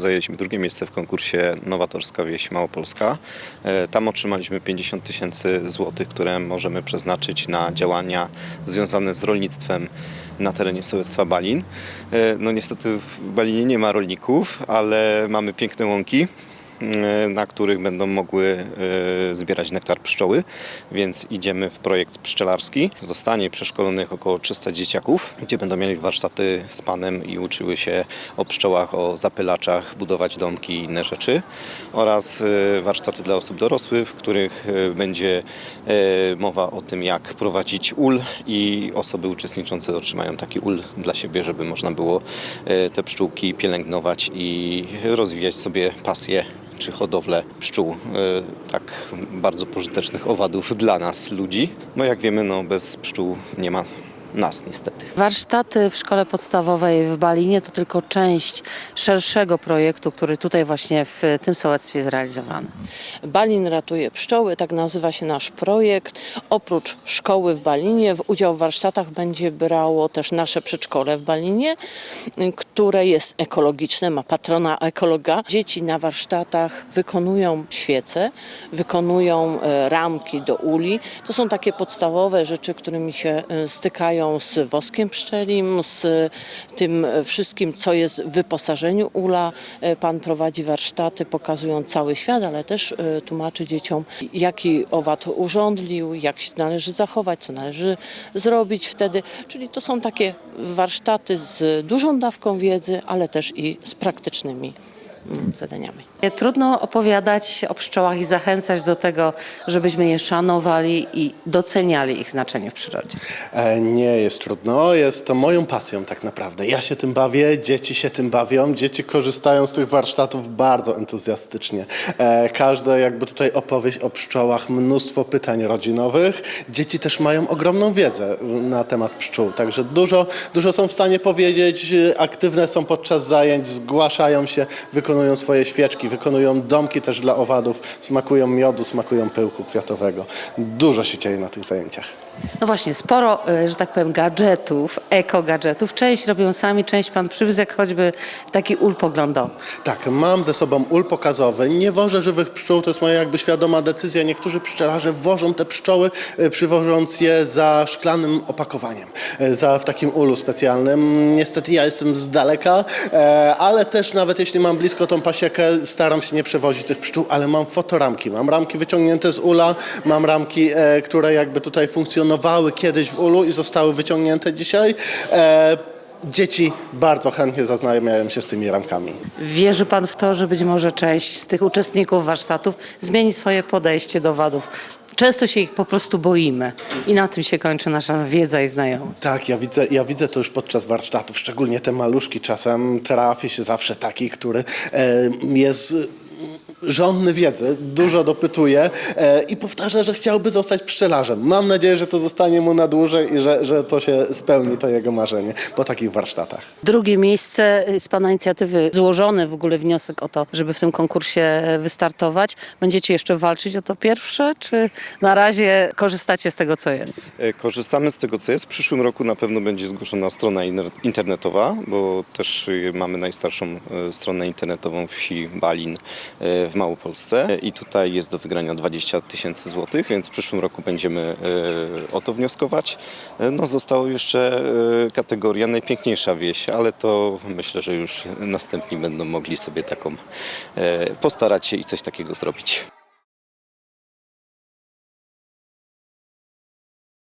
Zajęliśmy drugie miejsce w konkursie Nowatorska Wieś Małopolska. E, Tam otrzymaliśmy 50 tysięcy złotych, które możemy przeznaczyć na działania związane z rolnictwem na terenie sołectwa Balin. E, No niestety w Balinie nie ma rolników, ale mamy piękne łąki, na których będą mogły e, zbierać nektar pszczoły, więc idziemy w projekt pszczelarski. Zostanie przeszkolonych około 300 dzieciaków, gdzie będą mieli warsztaty z panem i uczyły się o pszczołach, o zapylaczach, budować domki i inne rzeczy oraz e, warsztaty dla osób dorosłych, w których e, będzie e, mowa o tym, jak prowadzić ul i osoby uczestniczące otrzymają taki ul dla siebie, żeby można było e, te pszczółki pielęgnować i rozwijać sobie pasję czy hodowlę pszczół, e, tak bardzo pożytecznych owadów dla nas, ludzi. No jak wiemy, no bez pszczół nie ma nas niestety. Warsztaty w szkole podstawowej w Balinie to tylko część szerszego projektu, który tutaj właśnie w tym sołectwie jest realizowany. Balin ratuje pszczoły, tak nazywa się nasz projekt. Oprócz szkoły w Balinie, w udział w warsztatach będzie brało też nasze przedszkole w Balinie, które jest ekologiczne, ma patrona ekologa. Dzieci na warsztatach wykonują świece, wykonują e, ramki do uli. To są takie podstawowe rzeczy, którymi się e, stykają z woskiem pszczelim, z tym e, wszystkim, co jest w wyposażeniu ula. Pan prowadzi warsztaty, pokazując cały świat, ale też tłumaczy dzieciom, jaki owad urządlił, jak się należy zachować, co należy zrobić wtedy. Czyli to są takie warsztaty z dużą dawką wiedzy, ale też i z praktycznymi zadaniami. Trudno opowiadać o pszczołach i zachęcać do tego, żebyśmy je szanowali i doceniali ich znaczenie w przyrodzie. E, Nie jest trudno, jest to moją pasją tak naprawdę. Ja się tym bawię, dzieci się tym bawią, dzieci korzystają z tych warsztatów bardzo entuzjastycznie. E, Każda jakby tutaj opowieść o pszczołach, mnóstwo pytań rodzinowych. Dzieci też mają ogromną wiedzę na temat pszczół, także dużo, dużo są w stanie powiedzieć, aktywne są podczas zajęć, zgłaszają się, wykonują swoje świeczki, wykonują domki też dla owadów, smakują miodu, smakują pyłku kwiatowego. Dużo się dzieje na tych zajęciach. No właśnie, sporo, y, że tak powiem, gadżetów, eko-gadżetów. Część robią sami, część pan przywiózł, jak choćby taki ul poglądowy. Tak, mam ze sobą ul pokazowy. Nie wożę żywych pszczół, to jest moja jakby świadoma decyzja. Niektórzy pszczelarze wożą te pszczoły, e, przywożąc je za szklanym opakowaniem, e, za, w takim ulu specjalnym. Niestety ja jestem z daleka, e, ale też nawet jeśli mam blisko tą pasiekę, staram się nie przewozić tych pszczół, ale mam fotoramki. Mam ramki wyciągnięte z ula, mam ramki, e, które jakby tutaj funkcjonowały kiedyś w ulu i zostały wyciągnięte dzisiaj. E, Dzieci bardzo chętnie zaznajamiają się z tymi ramkami. Wierzy pan w to, że być może część z tych uczestników warsztatów zmieni swoje podejście do wadów? Często się ich po prostu boimy i na tym się kończy nasza wiedza i znajomość. Tak, ja widzę, ja widzę to już podczas warsztatów, szczególnie te maluszki. Czasem trafi się zawsze taki, który e, jest żądny wiedzy, dużo dopytuje e, i powtarza, że chciałby zostać pszczelarzem. Mam nadzieję, że to zostanie mu na dłużej i że, że to się spełni, to jego marzenie po takich warsztatach. Drugie miejsce z Pana inicjatywy złożony w ogóle wniosek o to, żeby w tym konkursie wystartować. Będziecie jeszcze walczyć o to pierwsze, czy na razie korzystacie z tego, co jest? E, Korzystamy z tego, co jest. W przyszłym roku na pewno będzie zgłoszona strona internetowa, bo też y, mamy najstarszą e, stronę internetową wsi Balin e, w Małopolsce i tutaj jest do wygrania 20 tysięcy złotych, więc w przyszłym roku będziemy e, o to wnioskować. E, No została jeszcze e, kategoria najpiękniejsza wieś, ale to myślę, że już następni będą mogli sobie taką postarać się i coś takiego zrobić.